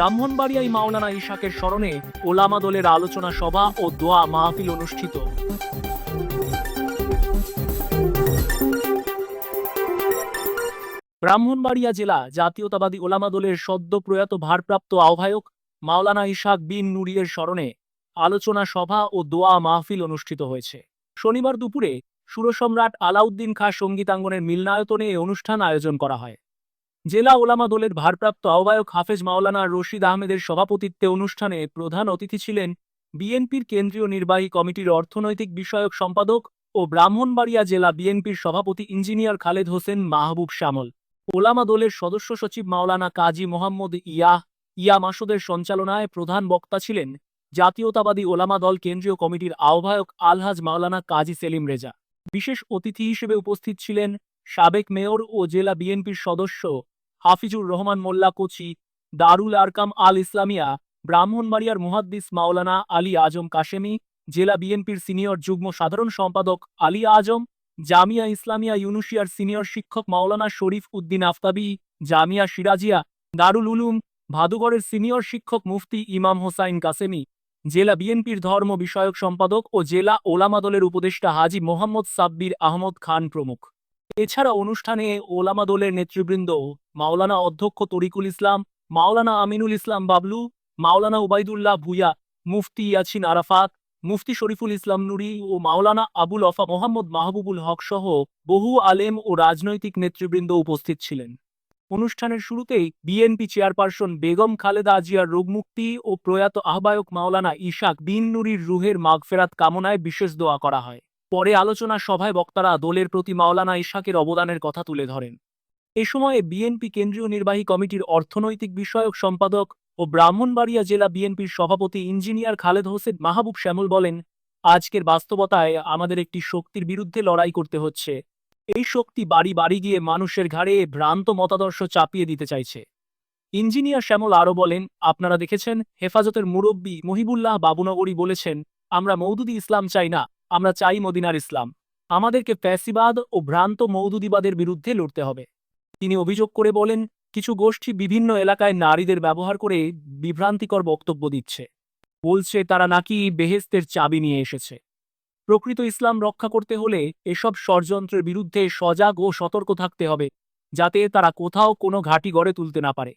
ব্রাহ্মণবাড়িয়ায় মাওলানা ইশাকের স্মরণে ওলামা দলের আলোচনা সভা ও দোয়া মাহফিল অনুষ্ঠিত। ব্রাহ্মণবাড়িয়া জেলা জাতীয়তাবাদী ওলামা দলের সদ্য প্রয়াত ভারপ্রাপ্ত আহ্বায়ক মাওলানা ইশাক বিন নুরিয়ের স্মরণে আলোচনা সভা ও দোয়া মাহফিল অনুষ্ঠিত হয়েছে। শনিবার দুপুরে সুরসম্রাট আলাউদ্দিন খাঁ সঙ্গীতাঙ্গনের মিলনায়তনে এই অনুষ্ঠান আয়োজন করা হয়। জেলা ওলামা দলের ভারপ্রাপ্ত আহ্বায়ক হাফেজ মাওলানা রশিদ আহমেদের সভাপতিত্বে অনুষ্ঠানে প্রধান অতিথি ছিলেন বিএনপির কেন্দ্রীয় নির্বাহী কমিটির অর্থনৈতিক বিষয়ক সম্পাদক ও ব্রাহ্মণবাড়িয়া জেলা বিএনপির সভাপতি ইঞ্জিনিয়ার খালেদ হোসেন মাহবুব শ্যামল ওলামা দলের সদস্য সচিব মাওলানা কাজী মোহাম্মদ ইয়া ইয়া মাসুদের সঞ্চালনায় প্রধান বক্তা ছিলেন জাতীয়তাবাদী ওলামা দল কেন্দ্রীয় কমিটির আহ্বায়ক আলহাজ মাওলানা কাজী সেলিম রেজা। বিশেষ অতিথি হিসেবে উপস্থিত ছিলেন সাবেক মেয়র ও জেলা বিএনপির সদস্য হাফিজুর রহমান মোল্লা কোচি, দারুল আরকাম আল ইসলামিয়া, ব্রাহ্মণবাড়িয়ার মুহাদ্দিস মাওলানা আলী আজম কাশেমি, জেলা বিএনপির সিনিয়র যুগ্ম সাধারণ সম্পাদক আলী আজম, জামিয়া ইসলামিয়া ইউনুশিয়ার সিনিয়র শিক্ষক মাওলানা শরীফ উদ্দিন আফতাবি, জামিয়া সিরাজিয়া, দারুল উলুম, ভাদুগড়ের সিনিয়র শিক্ষক মুফতি ইমাম হোসাইন কাসেমি, জেলা বিএনপির ধর্ম বিষয়ক সম্পাদক ও জেলা ওলামা দলের উপদেষ্টা হাজি মোহাম্মদ সাব্বির আহমদ খান প্রমুখ। এছাড়া অনুষ্ঠানে ওলামা দলের নেতৃবৃন্দ মাওলানা অধ্যক্ষ তরিকুল ইসলাম, মাওলানা আমিনুল ইসলাম বাবলু, মাওলানা উবাইদুল্লাহ ভুইয়া, মুফতি ইয়াছিন আরাফাত, মুফতি শরীফুল ইসলাম নুরি ও মাওলানা আবুল অফা মোহাম্মদ মাহবুবুল হক সহ বহু আলেম ও রাজনৈতিক নেতৃবৃন্দ উপস্থিত ছিলেন। অনুষ্ঠানের শুরুতেই বিএনপি চেয়ারপারসন বেগম খালেদা আজিয়ার রোগমুক্তি ও প্রয়াত আহ্বায়ক মাওলানা ইশাক বিন নুরির রুহের মাগফেরাত কামনায় বিশেষ দোয়া করা হয়। পরে আলোচনা সভায় বক্তারা দলের প্রতি মাওলানা ইশাকের অবদানের কথা তুলে ধরেন। এ সময়ে বিএনপি কেন্দ্রীয় নির্বাহী কমিটির অর্থনৈতিক বিষয়ক সম্পাদক ও ব্রাহ্মণবাড়িয়া জেলা বিএনপির সভাপতি ইঞ্জিনিয়ার খালেদ হোসেন মাহবুব শ্যামল বলেন, আজকের বাস্তবতায় আমাদের একটি শক্তির বিরুদ্ধে লড়াই করতে হচ্ছে। এই শক্তি বাড়ি বাড়ি গিয়ে মানুষের ঘাড়ে ভ্রান্ত মতাদর্শ চাপিয়ে দিতে চাইছে। ইঞ্জিনিয়ার শ্যামল আরও বলেন, আপনারা দেখেছেন, হেফাজতের মুরব্বী মহিবুল্লাহ বাবুনগরী বলেছেন, আমরা মৌদুদি ইসলাম চাই না। আমরা চাই মদিনার ইসলাম। আমাদেরকে ফ্যাসিবাদ ও ভ্রান্ত মৌদুদিবাদের বিরুদ্ধে লড়তে হবে। তিনি অভিযোগ করে বলেন, কিছু গোষ্ঠী বিভিন্ন এলাকায় নারীদের ব্যবহার করে বিভ্রান্তিকর বক্তব্য দিচ্ছে। বলছে, তারা নাকি বেহেস্তের চাবি নিয়ে এসেছে। প্রকৃত ইসলাম রক্ষা করতে হলে এসব ষড়যন্ত্রের বিরুদ্ধে সজাগ ও সতর্ক থাকতে হবে, যাতে তারা কোথাও কোনো ঘাঁটি গড়ে তুলতে না পারে।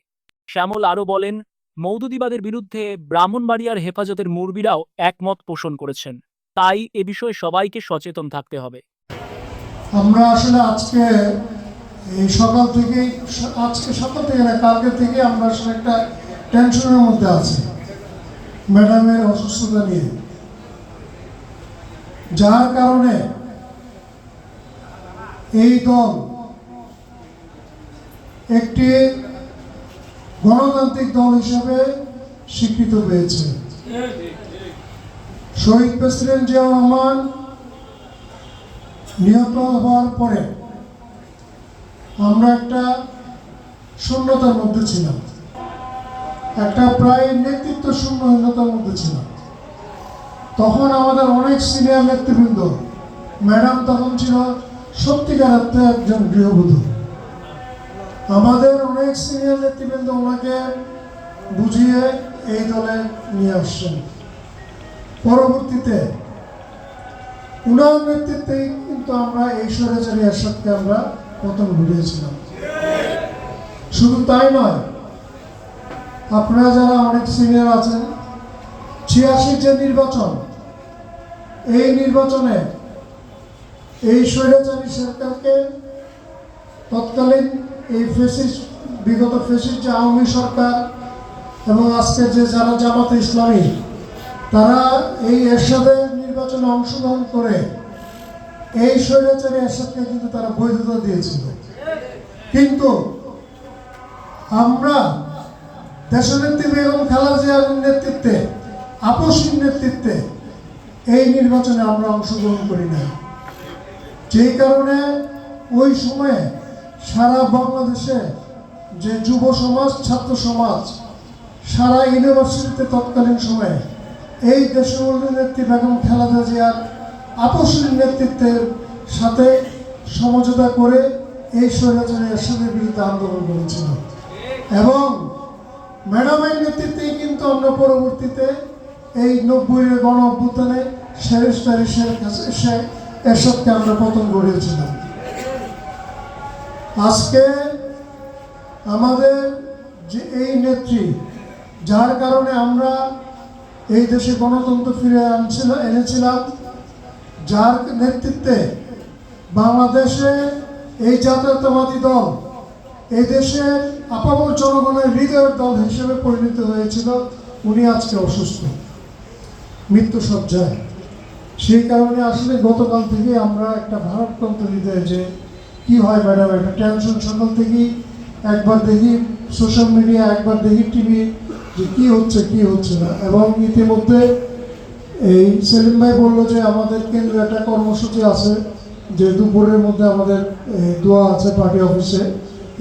শ্যামল আরও বলেন, মৌদুদিবাদের বিরুদ্ধে ব্রাহ্মণবাড়িয়ার হেফাজতের মুরবিরাও একমত পোষণ করেছেন। তাই এ বিষয়ে সবাইকে সচেতন থাকতে হবে। আমরা আসলে আজকে এই সকাল থেকে আজকে সকাল থেকে না, কালকে থেকে আমরা আসলে একটা টেনশনের মধ্যে আছি ম্যাডামের অসুস্থতা নিয়ে। যার কারণে এই দল একটি গণতান্ত্রিক দল হিসাবে স্বীকৃত পেয়েছে। শহীদ প্রেসিডেন্ট জিয়া রহমান নিহত হওয়ার পরে আমরা একটা শূন্যতার মধ্যে ছিলাম। একটা প্রায় নেতৃত্ব শূন্যহীনতার মধ্যে ছিলাম। তখন আমাদের অনেক সিনিয়র নেতৃবৃন্দ, ম্যাডাম তখন ছিল সত্যিকার অর্থে একজন গৃহবধূ। আমাদের অনেক সিনিয়র নেতৃবৃন্দ ওনাকে বুঝিয়ে এই দলে নিয়ে আসছেন। পরবর্তীতে উনার নেতৃত্বেই কিন্তু আমরা এই স্বৈরাচারী এরশাদকে আমরা পতন ঘটিয়েছিলাম শুধু তাই নয়, আপনারা যারা অনেক সিনিয়র আছেন, ছিয়াশির যে নির্বাচন, এই নির্বাচনে এই স্বৈরাচারী সরকারকে তৎকালীন এই ফেসিস বিগত ফেসিস যে আওয়ামী সরকার এবং আজকে যে যারা জামাতে ইসলামী তারা এই এরশাদের নির্বাচনে অংশগ্রহণ করে, এই স্বৈরাচারী এরশাদকে কিন্তু তারা বৈধতা দিয়েছিল। কিন্তু আমরা দেশনেত্রী বেগম খালেদা জিয়ার নেতৃত্বে, আপসীর নেতৃত্বে এই নির্বাচনে আমরা অংশগ্রহণ করি না যেই কারণে ওই সময়ে সারা বাংলাদেশে যে যুব সমাজ, ছাত্র সমাজ, সারা ইউনিভার্সিটিতে তৎকালীন সময়ে এই দেশের নেত্রী বেগম খালেদা জিয়ার আপসীর নেতৃত্বের সাথে সমঝোতা করে এই স্বৈরাচারী এরশাদের বিরুদ্ধে আন্দোলন করেছিল। এবং ম্যাডামের নেতৃত্বেই কিন্তু আমরা পরবর্তীতে এই নব্বইয়ের গণ অভ্যুত্থানে সেরেস্তারি এরশাদকে আমরা পতন গড়িয়েছিলাম আজকে আমাদের যে এই নেত্রী, যার কারণে আমরা এই দেশে গণতন্ত্র ফিরে আনছিল, এনেছিলাম, যার নেতৃত্বে বাংলাদেশে এই জাতীয়তাবাদী দল, এই দেশের আপামর জনগণের হৃদয়ের দল হিসেবে পরিণত হয়েছিল, উনি আজকে অসুস্থ, মৃত্যু সজ্জায়। সেই কারণে আসলে গতকাল থেকে আমরা একটা ভারততন্ত্র হৃদয়ে যে কি হয় ম্যাডাম, একটা টেনশন সকাল থেকেই একবার দেখি, সোশ্যাল মিডিয়া একবার দেখি, টিভি যে কি হচ্ছে কি হচ্ছে না। এবং ইতিমধ্যে এই সেলিম ভাই বলল যে আমাদের কেন্দ্রে একটা কর্মসূচি আছে, যে দুপুরের মধ্যে আমাদের দোয়া আছে পার্টি অফিসে।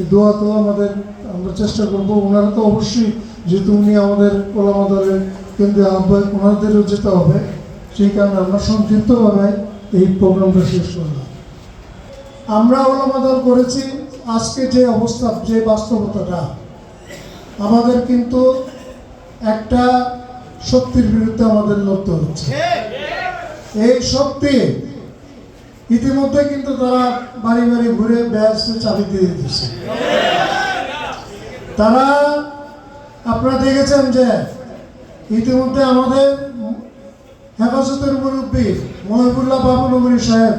এই দোয়া তো আমাদের আমরা চেষ্টা করব। ওনারা তো অবশ্যই যেহেতু উনি আমাদের ওলামা দলের কেন্দ্রীয় আহ্বায়ক, ওনাদেরও যেতে হবে। সেই কারণে আমরা সংক্ষিপ্তভাবে এই প্রোগ্রামটা শেষ করলাম। আমরা ওলামা দল করেছি, আজকে যে অবস্থা, যে বাস্তবতাটা, আমাদের কিন্তু একটা শক্তির বিরুদ্ধে আমাদের লড়তে হচ্ছে। এই শক্তি ইতিমধ্যে কিন্তু তারা বাড়ি বাড়ি ঘুরে ব্যাসে চাবি দিয়ে দিচ্ছে তারা, আপনারা দেখেছেন যে ইতিমধ্যে আমাদের হেফাজতের মুরব্বী মহিবুল্লাহ বাবু নগরী সাহেব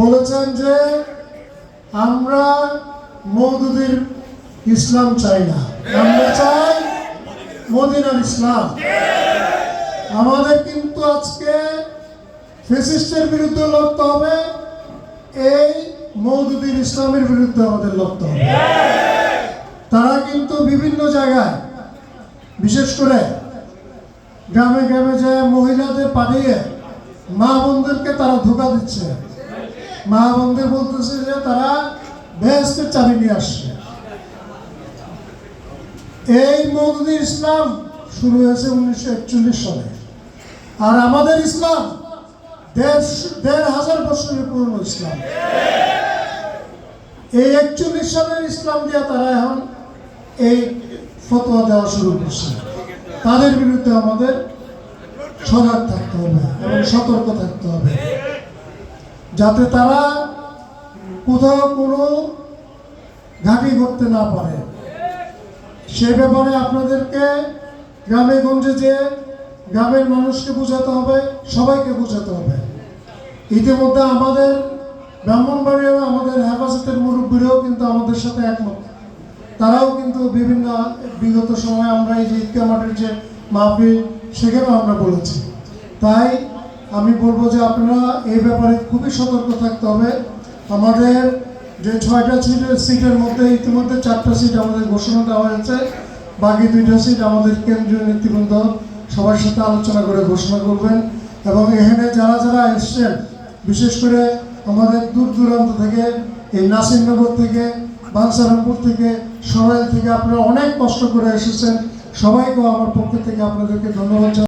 বলেছেন যে আমরা মৌদুদির ইসলাম চাই না। আমরা চাই মদিনার ইসলাম। আমাদের কিন্তু আজকে ফেসিস্টের বিরুদ্ধে লড়তে হবে, এই মৌদুদির ইসলামের বিরুদ্ধে আমাদের লড়তে হবে। তারা কিন্তু বিভিন্ন জায়গায়, বিশেষ করে গ্রামে গ্রামে যে মহিলাদের পাঠিয়ে মা বোনদেরকে তারা ধোকা দিচ্ছে। মা বোনদের বলতেছে যে তারা বেহেস্তের চাবি নিয়ে আসছে। এই মৌদুদি ইসলাম শুরু হয়েছে উনিশশো একচল্লিশ সালে। আর আমাদের ইসলাম দেড় হাজার বছরের পুরনো ইসলাম। এই একচল্লিশ সালের ইসলাম দিয়ে তারা এখন এই ফতোয়া দেওয়া শুরু করছে। তাদের বিরুদ্ধে আমাদের সজাগ থাকতে হবে এবং সতর্ক থাকতে হবে। যাতে তারা কোথাও কোনো ঘাঁটি করতে না পারে। সে ব্যাপারে আপনাদেরকে গ্রামে গঞ্জে যে গ্রামের মানুষকে বোঝাতে হবে, সবাইকে বোঝাতে হবে। ইতিমধ্যে আমাদের ব্রাহ্মণবাড়িয়াও আমাদের হেফাজতের মুরব্বীরাও কিন্তু আমাদের সাথে একমত। তারাও কিন্তু বিভিন্ন বিগত সময় আমরা এই যে ঈদগা মাঠের যে মাহফিল, সেখানেও আমরা বলেছি। তাই আমি বলব যে আপনারা এই ব্যাপারে খুবই সতর্ক থাকতে হবে। আমাদের যে ছয়টা সিটের সিটের মধ্যে ইতিমধ্যে চারটা সিট আমাদের ঘোষণা দেওয়া হয়েছে। বাকি দুইটা সিট আমাদের কেন্দ্রীয় নেতৃবৃন্দ সবার সাথে আলোচনা করে ঘোষণা করবেন। এবং এখানে যারা যারা এসছেন, বিশেষ করে আমাদের দূর দূরান্ত থেকে, এই নাসিরনগর থেকে বাঞ্ছারামপুর থেকে, সরাইল থেকে আপনারা অনেক কষ্ট করে এসেছেন। সবাইকেও আমার পক্ষ থেকে আপনাদেরকে ধন্যবাদ।